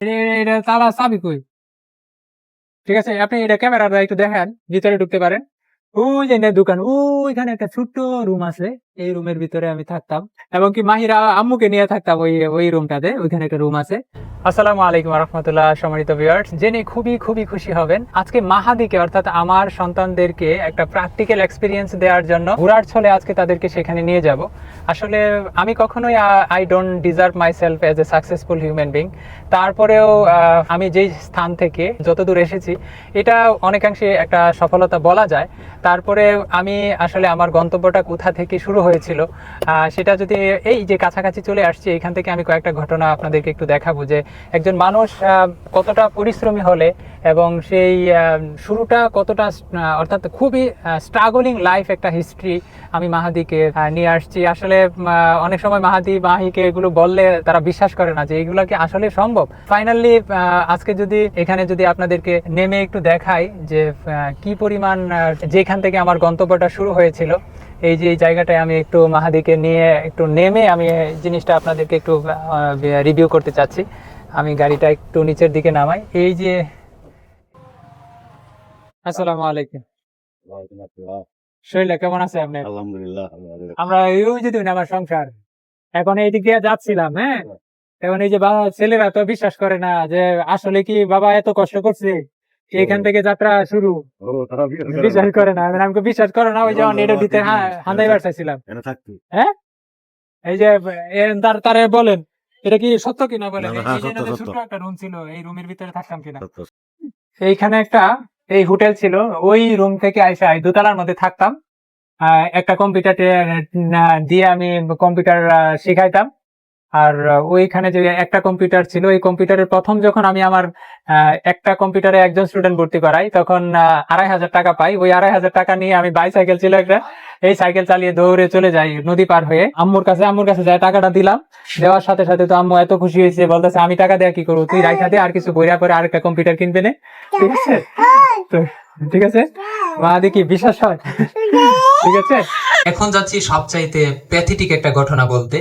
এটা- তালা চাবি কই? ঠিক আছে, আপনি এটা ক্যামেরাটা একটু দেখেন, ভিতরে ঢুকতে পারেন। ওই যে দোকান, ওইখানে একটা ছোট্ট রুম আছে, এই রুমের ভিতরে আমি থাকতাম। এবং কি মাহিরা আম্মুকে নিয়ে থাকতাম ওই ওই রুমটাতে, ওইখানে একটা রুম আছে। আসসালামু আলাইকুম রহমতুল্লাহ সম্মানিত ভিউয়ার্স জেনে খুবই খুবই খুশি হবেন। আজকে মাহাদিকে, অর্থাৎ আমার সন্তানদেরকে একটা প্র্যাকটিক্যাল এক্সপিরিয়েন্স দেওয়ার জন্য ঘোরার ছলে আজকে তাদেরকে সেখানে নিয়ে যাব। আসলে আমি কখনোই I don't deserve my self as a successful human being তারপরেও আমি যেই স্থান থেকে যতদূর এসেছি, এটা অনেকাংশে একটা সফলতা বলা যায়। তারপরে আমি আসলে আমার গন্তব্যটা কোথা থেকে শুরু হয়েছিল সেটা যদি এই যে কাছাকাছি চলে আসছি, এখান থেকে আমি কয়েকটা ঘটনা আপনাদেরকে একটু দেখাবো যে একজন মানুষ কতটা পরিশ্রমী হলে এবং সেই শুরুটা কতটা অর্থাৎ খুবই স্ট্রাগলিং লাইফ একটা হিস্ট্রি আমি মাহাদিকে নিয়ে আসছি। আসলে অনেক সময় মাহাদি, মাহিকে এগুলো বললে তারা বিশ্বাস করে না যে এগুলো কি আসলে সম্ভব। ফাইনালি আজকে যদি, এখানে যদি আপনাদেরকে নেমে একটু দেখাই যে কি পরিমাণ যেখান থেকে আমার গন্তব্যটা শুরু হয়েছিল, এই যে, এই জায়গাটায় আমি একটু মাহাদিকে নিয়ে, একটু নেমে আমি জিনিসটা আপনাদেরকে একটু রিভিউ করতে চাচ্ছি। আমি গাড়িটা একটু নিচের দিকে নামাই। এই যে আসসালামু আলাইকুম। কেমন আছে আপনার? আলহামদুলিল্লাহ আমরা ওই যে দুই আমার সংসার। এখন এই দিক দিয়ে যাচ্ছিলাম হ্যাঁ? এখন এই যে বাবা ছেলেরা তো বিশ্বাস করে না যে আসলে কি বাবা এত কষ্ট করছে? এখান থেকে যাত্রা শুরু। বিশ্বাস করে না। আমাকে বিশ্বাস করে না ওই যে নেটের ভিতরে হ্যাঁ হান্দাইবার চাইছিলাম এনে থাকতি। এই যে তার তারে বলেন। এটা কি সত্য কিনা বলে। ছোট্ট একটা রুম ছিল এই রুমের ভিতরে থাকতাম কিনা। এইখানে একটা এই হোটেল ছিল ওই রুম থেকে আইসা আই দোতলার মধ্যে থাকতাম আহ, একটা কম্পিউটার দিয়ে আমি কম্পিউটার শিখাইতাম আর ওইখানে যে একটা কম্পিউটার ছিল ওই কম্পিউটারের প্রথম যখন আমি আমার আহ, একটা কম্পিউটারে একজন স্টুডেন্ট ভর্তি করাই তখন আড়াই হাজার টাকা পাই। ওই আড়াই হাজার টাকা নিয়ে আমি বাইসাইকেল ছিল একটা। এই সাইকেল চালিয়ে দৌড়ে চলে যাই নদী পার হয়ে। আম্মুর কাছে আম্মুর কাছে যাই টাকাটা দিলাম। দেওয়ার সাথে সাথে তো আম্মু এত খুশি হয়েছে বলতেছে আমি টাকা দেয়া কি করব? তুই রাইখা দে আর কিছু বইরা করে আরেকটা কম্পিউটার কিনবে নে। ঠিক আছে? তো ঠিক আছে? মা দেখি বিশ্বাস হয়? ঠিক আছে? এখন যাচ্ছি সবচাইতে প্যাথেটিক একটা ঘটনা বলতে।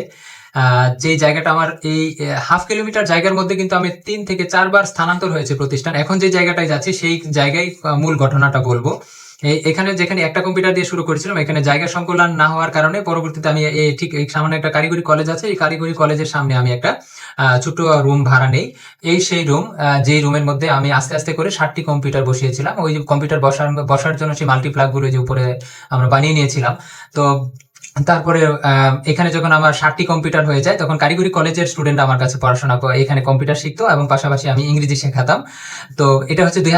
যে জায়গাটা আমার এই হাফ কিলোমিটার জায়গার মধ্যে কিন্তু আমি তিন থেকে চারবার স্থানান্তর হয়েছে প্রতিষ্ঠান। এখন যে জায়গাটায় যাচ্ছি, সেই জায়গায় মূল ঘটনাটা বলব। এখানে যেখানে একটা কম্পিউটার দিয়ে শুরু করেছিলাম, এখানে জায়গা সংকুলন না হওয়ার কারণে পরবর্তীতে আমি এই ঠিক এই সামনে একটা কারিগরি কলেজ আছে। এই কারিগরি কলেজের সামনে আমি একটা ছোট্ট রুম ভাড়া নেই। এই সেই রুম যেই রুমের মধ্যে আমি আস্তে আস্তে করে ষাটটি কম্পিউটার বসিয়েছিলাম। ওই যে কম্পিউটার বসার বসার জন্য সেই মাল্টিপ্লাগগুলো যে উপরে আমরা বানিয়ে নিয়েছিলাম। তো তারপরে এখানে যখন আমার ষাটটি কম্পিউটার হয়ে যায়, তখন কারিগরি কলেজের স্টুডেন্ট আমার কাছে পড়াশোনা এখানে কম্পিউটার শিখতো এবং পাশাপাশি আমি ইংরেজি শেখাতাম। তো এটা হচ্ছে দুই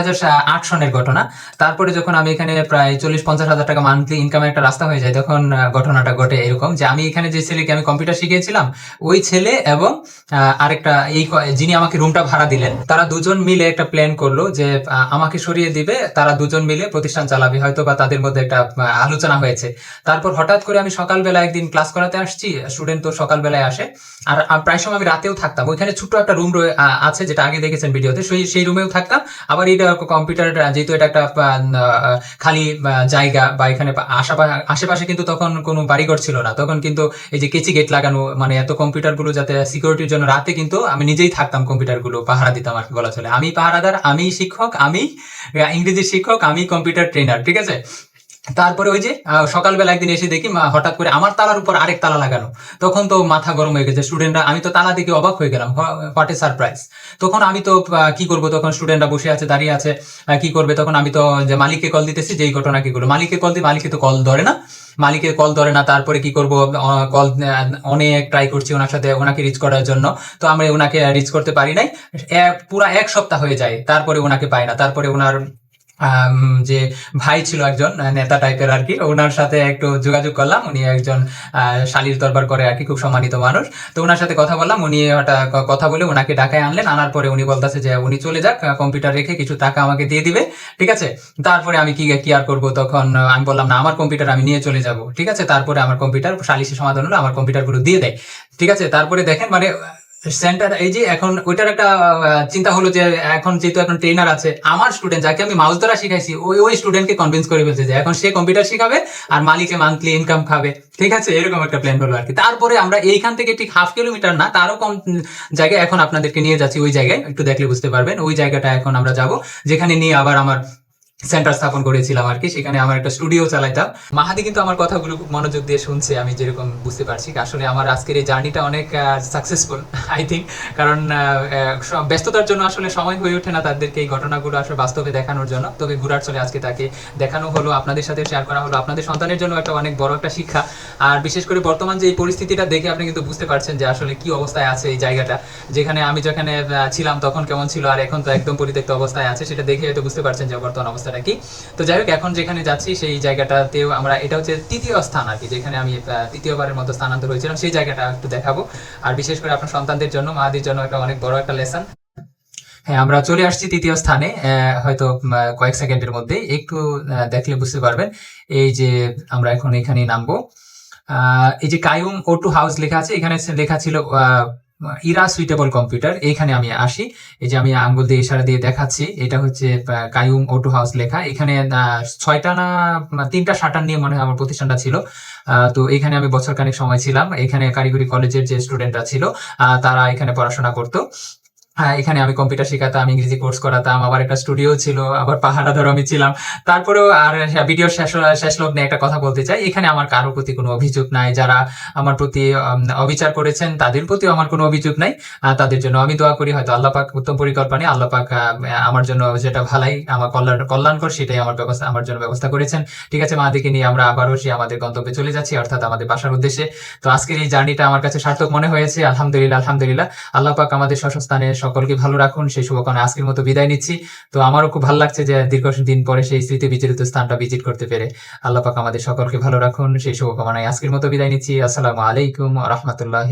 আট সনের ঘটনা। তারপরে যখন আমি এখানে প্রায় চল্লিশ পঞ্চাশ হাজার টাকা মান্থলি ইনকামের একটা রাস্তা হয়ে যায়, তখন ঘটনাটা ঘটে এরকম যে আমি এখানে যে ছেলেকে আমি কম্পিউটার শিখিয়েছিলাম, ওই ছেলে এবং আরেকটা এই যিনি আমাকে রুমটা ভাড়া দিলেন, তারা দুজন মিলে একটা প্ল্যান করল যে আমাকে সরিয়ে দিবে, তারা দুজন মিলে প্রতিষ্ঠান চালাবে। হয়তো বা তাদের মধ্যে একটা আলোচনা হয়েছে। তারপর হঠাৎ করে আমি সকালবেলা একদিন ক্লাস করাতে আসছি স্টুডেন্ট তো সকালবেলায় আসে। আর প্রায় সময় আমি রাতেও থাকতাম। ওইখানে ছোট্ট একটা রুম আছে যেটা আগে দেখেছেন ভিডিওতে। সেই সেই রুমেও থাকতাম। আবার এটা কম্পিউটার যেহেতু এটা একটা খালি জায়গা বা এখানে আশেপাশে কিন্তু তখন কোনো বাড়িঘর ছিল না। তখন কিন্তু এই যে কেচি গেট লাগানো মানে এত কম্পিউটারগুলো যাতে সিকিউরিটির জন্য রাতে কিন্তু আমি নিজেই থাকতাম কম্পিউটারগুলো পাহারা দিতাম আর কি বলা চলে। আমি পাহারাদার, আমি শিক্ষক, আমি ইংরেজি শিক্ষক, আমি কম্পিউটার ট্রেনার ঠিক আছে? তারপরে ওই যে সকালবেলা একদিন এসে দেখি হঠাৎ করে আমার তালার উপর আরেক তালা লাগানো তখন তো মাথা গরম হয়ে গেছে। স্টুডেন্টরা আমি তো তালা দেখে অবাক হয়ে গেলাম। হোয়াট এ সারপ্রাইজ তখন আমি তো কি করব? তখন স্টুডেন্টরা বসে আছে, দাঁড়িয়ে আছে কি করবে? তখন আমি তো, যে মালিককে কল দিতেছি যে এই ঘটনা কি করব মালিককে কল দিই মালিকে তো কল ধরে না। মালিকে কল ধরে না, তারপরে কি করব? কল অনেক ট্রাই করছি ওনার সাথে, ওনাকে রিচ করার জন্য। তো আমরা ওনাকে রিচ করতে পারি নাই। পুরা এক সপ্তাহ হয়ে যায়, তারপরে ওনাকে পাই না। তারপরে ওনার যে ভাই ছিল একজন নেতা টাইপের আর কি ওনার সাথে একটু যোগাযোগ করলাম। উনি একজন শালির দরবার করে আর কি খুব সম্মানিত মানুষ। তো ওনার সাথে কথা বললাম, উনি কথা বলে ওনাকে ঢাকায় আনলেন। আনার পরে উনি বলতেছে যে, উনি চলে যাক কম্পিউটার রেখে কিছু টাকা আমাকে দিয়ে দিবে, ঠিক আছে? তারপরে আমি কি কি আর করব? তখন আমি বললাম, না, আমার কম্পিউটার আমি নিয়ে চলে যাব, ঠিক আছে? তারপরে আমার কম্পিউটার সালিশি সমাধান হলো, আমার কম্পিউটারগুলো দিয়ে দেয়, ঠিক আছে? তারপরে দেখেন মানে সেন্টার এই যে এখন ওইটার একটা চিন্তা হলো যে এখন যেহেতু এখন ট্রেনার আছে, আমার স্টুডেন্ট যাকে আমি মাউস ধরা শিখাইছি, ওই ওই স্টুডেন্টকে কনভিন্স করে ফেলছে যে এখন সে কম্পিউটার শিখাবে আর মালিকে মান্থলি ইনকাম খাবে। ঠিক আছে? এরকম একটা প্ল্যান হলো আর কি তারপরে আমরা এইখান থেকে ঠিক হাফ কিলোমিটার না, তারও কম জায়গায় এখন আপনাদেরকে নিয়ে যাচ্ছি, ওই জায়গায়। একটু দেখলে বুঝতে পারবেন, ওই জায়গাটা এখন আমরা যাব, যেখানে নিয়ে আবার আমার সেন্টার স্থাপন করেছিলাম আর কি, সেখানে আমার একটা স্টুডিও চালাইতাম। মাহাদি কিন্তু আমার কথাগুলো খুব মনোযোগ দিয়ে শুনছে, আমি যেরকম বুঝতে পারছি। আসলে আমার আজকের এই জার্নিটা অনেক সাকসেসফুল আই থিঙ্ক কারণ ব্যস্ততার জন্য আসলে সময় হয়ে ওঠে না তাদেরকে এই ঘটনাগুলো আসলে বাস্তবে দেখানোর জন্য। তবে ঘুরার চলে আজকে তাকে দেখানো হলো, আপনাদের সাথে শেয়ার করা হলো। আপনাদের সন্তানের জন্য একটা অনেক বড় একটা শিক্ষা। আর বিশেষ করে বর্তমান যে এই পরিস্থিতিটা দেখে আপনি কিন্তু বুঝতে পারছেন যে আসলে কি অবস্থায় আছে এই জায়গাটা। যেখানে আমি যেখানে ছিলাম তখন কেমন ছিল, আর এখন তো একদম পরিত্যক্ত অবস্থায় আছে, সেটা দেখে হয়তো বুঝতে পারছেন যে বর্তমান অবস্থাটা কি? তো যাই হোক, এখন যেখানে যাচ্ছি, সেই জায়গাটাতেও আমরা, এটা হচ্ছে তৃতীয় স্থান আর কি, যেখানে আমি তৃতীয়বারের মতো স্থানান্তর হয়েছিলাম, সেই জায়গাটা একটু দেখাবো। আর বিশেষ করে আপনার সন্তানদের জন্য মাহাদির জন্য একটা অনেক বড় একটা লেসন হ্যাঁ আমরা চলে আসছি তৃতীয় স্থানে হয়তো কয়েক সেকেন্ডের মধ্যে একটু দেখলে বুঝতে পারবেন। এই যে আমরা এখন এখানে নামবো। এই যে কায়ুম ও টু হাউস লেখা আছে, এখানে লেখা ছিল ইরা সুইটেবল কম্পিউটার এখানে আমি আসি। এই যে আমি আঙ্গুল দিয়ে ইশারা দিয়ে দেখাচ্ছি, এটা হচ্ছে কায়ুম ওটু হাউস লেখা। এখানে ছয়টা না তিনটা শাটার নিয়ে মনে হয় আমার প্রতিষ্ঠানটা ছিল। তো এখানে আমি বছর খানেক সময় ছিলাম। এখানে কারিগরি কলেজের যে স্টুডেন্টরা ছিল তারা এখানে পড়াশোনা করতো। হ্যাঁ এখানে আমি কম্পিউটার শেখাতাম, ইংরেজি কোর্স করাতাম, আবার একটা স্টুডিও ছিল, আবার পাহাড়া ধর আমি ছিলাম। তারপরেও আর ভিডিওর শেষ শেষ লগ্নে একটা কথা বলতে চাই, এখানে আমার কারোর প্রতি কোনো অভিযোগ নাই। যারা আমার প্রতি অবিচার করেছেন, তাদের প্রতিও আমার কোনো অভিযোগ নাই। তাদের জন্য আমি দোয়া করি, হয়তো আল্লাহ পাক উত্তম পরিকল্পনায় আল্লাহ পাক আমার জন্য যেটা ভালাই, আমার কল্যাণ, কল্যাণকর, সেটাই আমার ব্যবস্থা, আমার জন্য ব্যবস্থা করেছেন। ঠিক আছে মাদিকে নিয়ে আমরা আবারও সে আমাদের গন্তব্যে চলে যাচ্ছি, অর্থাৎ আমাদের বাসার উদ্দেশ্যে। তো আজকের এই জার্নিটা আমার কাছে সার্থক মনে হয়েছে, আলহামদুলিল্লাহ আলহামদুলিল্লাহ। আল্লাহ পাক আমাদের স্বস্থানে সকলকে ভালো রাখুন। সেই শুভকামনা আজকের মতো বিদায় নিচ্ছি। তো আমারও খুব ভালো লাগছে যে দীর্ঘ দিন পরে সেই স্মৃতি বিচরিত স্থানটা ভিজিট করতে পেরে। আল্লাহ পাক আমাদের সকলকে ভালো রাখুন। সেই শুভকামনায় আজকের মতো বিদায় নিচ্ছি। আসসালামু আলাইকুম রহমতুল্লাহ